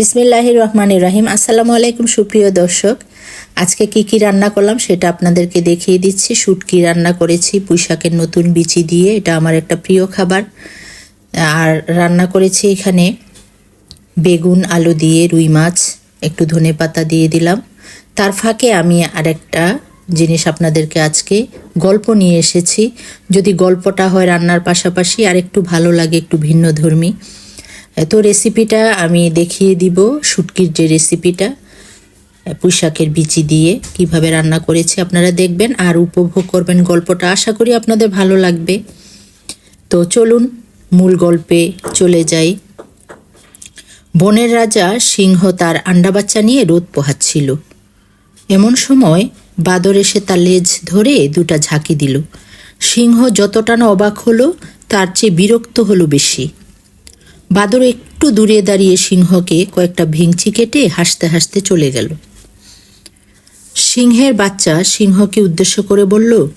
বিসমিল্লাহির রহমান রাহিম। আসসালামু আলাইকুম সুপ্রিয় দর্শক, আজকে কি কি রান্না করলাম সেটা আপনাদেরকে দেখিয়ে দিচ্ছি। শুটকি রান্না করেছি, পুঁইশাকের নতুন বিচি দিয়ে, এটা আমার একটা প্রিয় খাবার। আর রান্না করেছি এখানে বেগুন, আলু দিয়ে, রুই মাছ, একটু ধনে পাতা দিয়ে দিলাম। তার ফাঁকে আমি আরেকটা জিনিস আপনাদেরকে আজকে গল্প নিয়ে এসেছি। যদি গল্পটা হয় রান্নার পাশাপাশি আর একটু ভালো লাগে, একটু ভিন্ন ধর্মী তো রেসিপিটা আমি দেখিয়ে দিব, শুটকির যে রেসিপিটা পুঁইশাকের বিচি দিয়ে কীভাবে রান্না করেছি আপনারা দেখবেন, আর উপভোগ করবেন গল্পটা। আশা করি আপনাদের ভালো লাগবে। তো চলুন মূল গল্পে চলে যাই। বনের রাজা সিংহ তার আন্ডা বাচ্চা নিয়ে রোদ পোহাচ্ছিল। এমন সময় বাদর এসে তার লেজ ধরে দুটা ঝাঁকি দিল। সিংহ যতটা না অবাক হলো, তার চেয়ে বিরক্ত হলো বেশি। বাদর একটু দূরে দাঁড়িয়ে সিংহকে কয়েকটা ভেঙচি কেটে হাসতে হাসতে চলে গেল। সিংহের বাচ্চা সিংহকে উদ্দেশ্য করে বলল,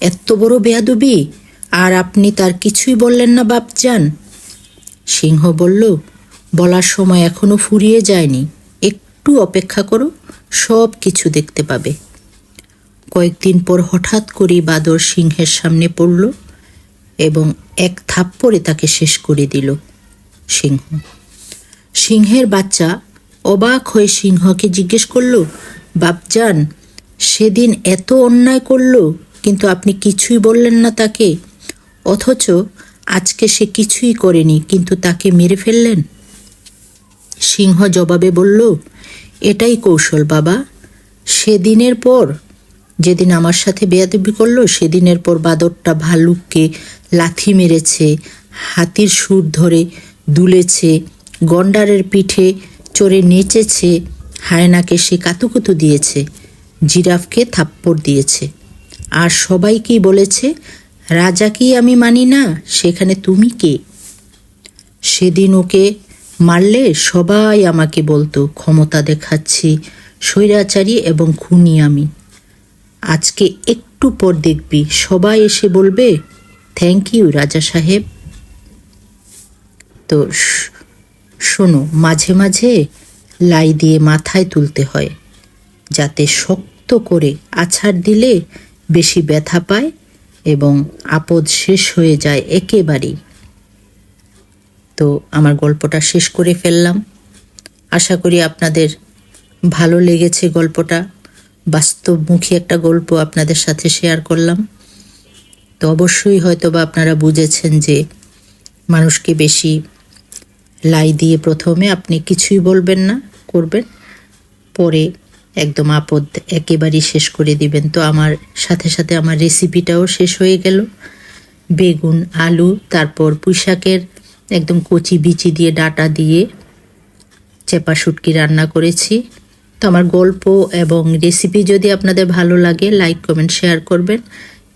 এত বড় বেয়াদবি, আর আপনি তার কিছুই বললেন না বাপ বাপজান। সিংহ বলল, বলার সময় এখনও ফুরিয়ে যায়নি, একটু অপেক্ষা করো, সব কিছু দেখতে পাবে। কয়েকদিন পর হঠাৎ করেই বাদর সিংহের সামনে পড়ল এবং এক থাপ্পড়ে তাকে শেষ করে দিল। সিংহ। সিংহের বাচ্চা অবাক হয়ে সিংহকে জিজ্ঞেস করল, বাপজান, সেদিন এত অন্যায় করল, কিন্তু আপনি কিছুই বললেন না তাকে। অথচ আজকে সে কিছুই করেনি, কিন্তু তাকে মেরে ফেললেন? সিংহ জবাবে বলল, এটাই কৌশল, বাবা। সেদিনের পর, যেদিন আমার সাথে বেয়াদবি করল, সেদিনের পর বাদরটা ভালুককে লাথি মেরেছে, হাতির সুর ধরে দুলেছে, গন্ডারের পিঠে চড়ে নেচেছে, হায়নাকে সে কাতুকুতু দিয়েছে, জিরাফকে থাপ্পড় দিয়েছে। আর সবাই কি বলেছে রাজাকেই আমি মানি না, সেখানে তুমি কে? সেদিন ওকে মারলে সবাই আমাকে বলতো, ক্ষমতা দেখাচ্ছি, স্বৈরাচারী এবং খুনি আমি। আজকে একটু পর দেখবি। সবাই এসে বলবে, থ্যাংক ইউ রাজা সাহেব। তো শোনো, মাঝে মাঝে লাই দিয়ে মাথায় তুলতে হয়, যাতে শক্ত করে আছাড় দিলে বেশি ব্যথা পায় এবং আপদ শেষ হয়ে যায় একেবারেই। তো আমার গল্পটা শেষ করে ফেললাম। আশা করি আপনাদের ভালো লেগেছে গল্পটা। বাস্তবমুখী একটা গল্প আপনাদের সাথে শেয়ার করলাম। তো অবশ্যই হয়তো বা আপনারা বুঝেছেন যে মানুষকে বেশি লাই দিয়ে প্রথমে আপনি কিছুই বলবেন না, করবেন। পরে একদম আপদ একেবারেই শেষ করে দিবেন। তো আমার সাথে সাথে আমার রেসিপিটাও শেষ হয়ে গেল। বেগুন, আলু, তারপর পুঁইশাকের একদম কচি বিচি দিয়ে ডাটা দিয়ে চেপা শুটকি রান্না করেছি। তো আমার গল্প এবং রেসিপি যদি আপনাদের ভালো লাগে লাইক কমেন্ট শেয়ার করবেন।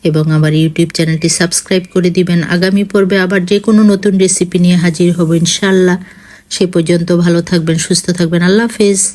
এবং আমার ইউটিউব চ্যানেলটি সাবস্ক্রাইব করে দিবেন। আগামী পর্বে আবার যে কোনো নতুন রেসিপি নিয়ে হাজির হব ইনশাল্লাহ সে পর্যন্ত ভালো থাকবেন, সুস্থ থাকবেন। আল্লাহ হাফেজ।